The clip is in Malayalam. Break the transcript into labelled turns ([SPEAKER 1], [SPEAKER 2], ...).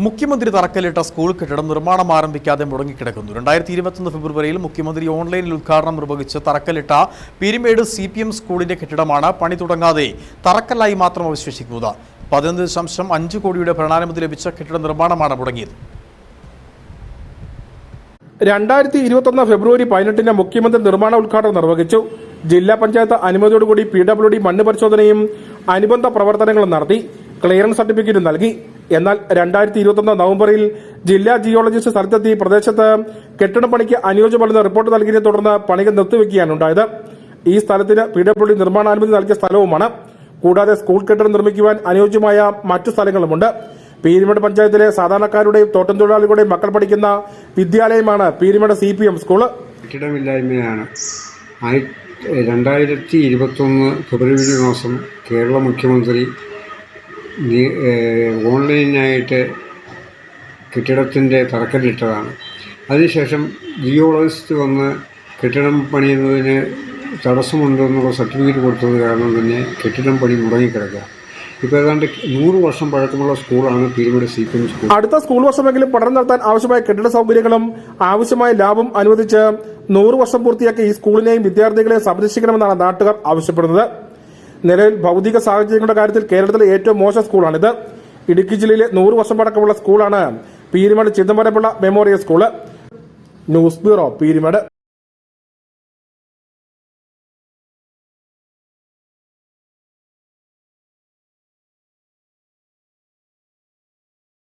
[SPEAKER 1] മുഖ്യമന്ത്രി തറക്കല്ലിട്ട സ്കൂൾ കെട്ടിടം നിർമ്മാണം ആരംഭിക്കാതെ മുടങ്ങിക്കിടക്കുന്നു. രണ്ടായിരത്തി ഇരുപത്തൊന്ന് ഫെബ്രുവരിയിൽ മുഖ്യമന്ത്രി ഓൺലൈനിൽ ഉദ്ഘാടനം നിർവഹിച്ച് തറക്കല്ലിട്ട പീരുമേട് സി പി എം സ്കൂളിന്റെ കെട്ടിടമാണ് പണി തുടങ്ങാതെ തറക്കല്ലായി മാത്രം അവശേഷിക്കുന്നത്. പതിനൊന്ന് ദശാംശം അഞ്ച് കോടിയുടെ ഭരണാനുമതി ലഭിച്ച കെട്ടിട നിർമ്മാണമാണ് മുടങ്ങിയത്.
[SPEAKER 2] രണ്ടായിരത്തി ഇരുപത്തൊന്ന് ഫെബ്രുവരി പതിനെട്ടിന് മുഖ്യമന്ത്രി നിർമ്മാണ ഉദ്ഘാടനം നിർവഹിച്ചു. ജില്ലാ പഞ്ചായത്ത് അനുമതിയോടുകൂടി പി ഡബ്ല്യു ഡി മണ്ണ് പരിശോധനയും അനുബന്ധ പ്രവർത്തനങ്ങളും നടത്തി. ക്ലിയറൻസ് സർട്ടിഫിക്കറ്റ് നൽകി. എന്നാൽ രണ്ടായിരത്തി ഇരുപത്തൊന്ന് നവംബറിൽ ജില്ലാ ജിയോളജിസ്റ്റ് സ്ഥലത്തെത്തി പ്രദേശത്ത് കെട്ടിട പണിക്ക് അനുയോജ്യമല്ലെന്ന് റിപ്പോർട്ട് നൽകിയതിനെ തുടർന്ന് പണികൾ നിർത്തിവെക്കുകയാണ് ഉണ്ടായത്. ഈ സ്ഥലത്തിന് പി ഡബ്ല്യു നിർമ്മാണാനുമതി നൽകിയ സ്ഥലവുമാണ്. കൂടാതെ സ്കൂൾ കെട്ടിടം നിർമ്മിക്കുവാൻ അനുയോജ്യമായ മറ്റു സ്ഥലങ്ങളുമുണ്ട്. പീരിമേട് പഞ്ചായത്തിലെ സാധാരണക്കാരുടെയും തോട്ടം തൊഴിലാളികളുടെയും മക്കൾ പഠിക്കുന്ന വിദ്യാലയമാണ് Peermade C P M school.
[SPEAKER 3] കെട്ടിടമില്ലായ്മയാണ്. രണ്ടായിരത്തി ഇരുപത്തൊന്ന് ഫെബ്രുവരി മാസം കേരള മുഖ്യമന്ത്രി ഓൺലൈനായിട്ട് കെട്ടിടത്തിന്റെ തറക്കല്ലിട്ടതാണ്. അതിനുശേഷം ജിയോളജിസ്റ്റ് വന്ന് കെട്ടിടം പണിയുന്നതിന് തടസ്സമുണ്ടെന്നുള്ള സർട്ടിഫിക്കറ്റ് കൊടുത്തത് കാരണം തന്നെ കെട്ടിടം പണി മുടങ്ങിക്കിടക്കുക. ഇപ്പോൾ ഏതാണ്ട് നൂറ് വർഷം പഴക്കമുള്ള സ്കൂളാണ് പീരുമേട് സീക്വൻസ് സ്കൂൾ.
[SPEAKER 2] അടുത്ത സ്കൂൾ വർഷമെങ്കിലും പഠനം നടത്താൻ ആവശ്യമായ കെട്ടിട സൗകര്യങ്ങളും ആവശ്യമായ ലാഭം അനുവദിച്ച് നൂറ് വർഷം പൂർത്തിയാക്കി ഈ സ്കൂളിനെയും വിദ്യാർത്ഥികളെയും സംരക്ഷിക്കണമെന്നാണ് നാട്ടുകാർ ആവശ്യപ്പെടുന്നത്. നിലവിൽ ഭൗതിക സാഹചര്യങ്ങളുടെ കാര്യത്തിൽ കേരളത്തിലെ ഏറ്റവും മോശം ഇത്. ഇടുക്കി ജില്ലയിലെ നൂറ് വർഷം പടക്കമുള്ള സ്കൂളാണ് Peermade ചിദംബരമുള്ള memorial school. News bureau Peermade.